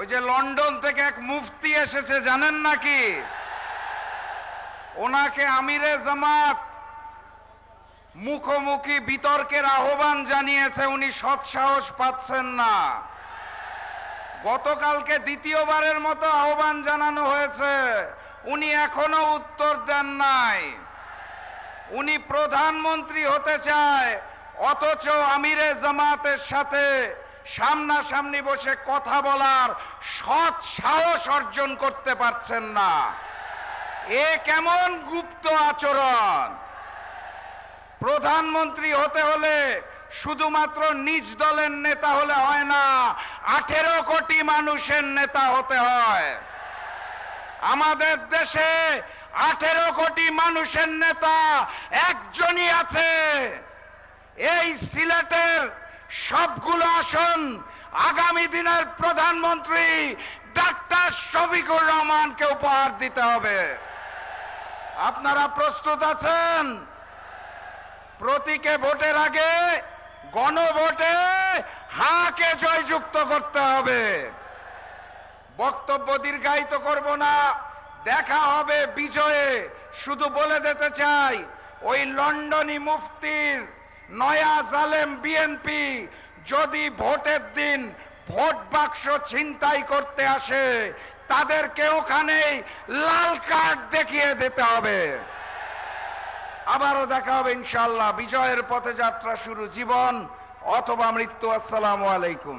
ওই যে লন্ডন থেকে এক মুফতি এসেছে, জানেন নাকি? ওনাকে আমিরে জামাত মুখোমুখি বিতর্কের আহ্বান জানিয়েছে, উনি সৎসাহস পাচ্ছেন না। গতকালকে দ্বিতীয়বারের মতো আহ্বান জানানো হয়েছে, উনি এখনও উত্তর দেন নাই। উনি প্রধানমন্ত্রী হতে চায়, অথচ আমিরে জামাতের সাথে সামনাসামনি বসে কথা বলার সৎ সাহস অর্জন করতে পারছেন না। এ কেমন গুপ্ত আচরণ। প্রধানমন্ত্রী হতে হলে শুধুমাত্র নিজ দলের নেতা হলে হয় না, আঠেরো কোটি মানুষের নেতা হতে হয়। আমাদের দেশে আঠেরো কোটি মানুষের নেতা একজনই আছে। এই সিলেটের সবগুলো আসন আগামী দিনের প্রধানমন্ত্রী ডাক্তার শফিকুর রহমানকে উপহার দিতে হবে। আপনারা প্রস্তুত আছেন? প্রতীকে ভোটের আগে গণভোটে হাকে জয়যুক্ত করতে হবে। বক্তব্য দীর্ঘায়িত করব না, দেখা হবে বিজয়ে। শুধু বলে দিতে চাই, ওই লন্ডনী মুফতির নয়া জালেম বিএনপি যদি ভোটের দিন ভোট বাক্স ছিনতাই করতে আসে, তাদেরকে ওখানেই লাল কার্ড দেখিয়ে দিতে হবে। আবারও দেখা হবে ইনশাল্লাহ বিজয়ের পথে যাত্রা শুরু। জীবন অথবা মৃত্যু। আসসালামু আলাইকুম।